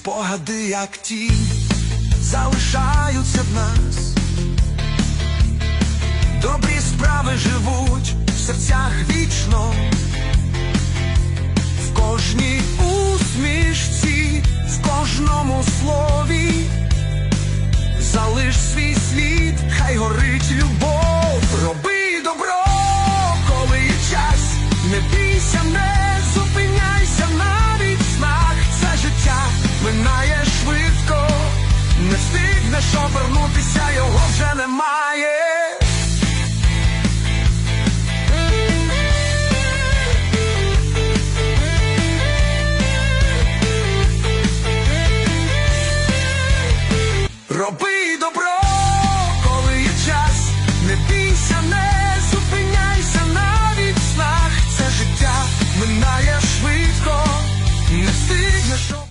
спогади, як тінь, залишаються в нас. Добрі справи живуть в серцях вічно, в кожній усмішці, в кожному слові. Залиш свій світ, хай горить любов, що вернутися його вже немає. Роби добро, коли є час, не бійся, не зупиняйся навіть в снах. Це життя минає швидко, не стигнеш.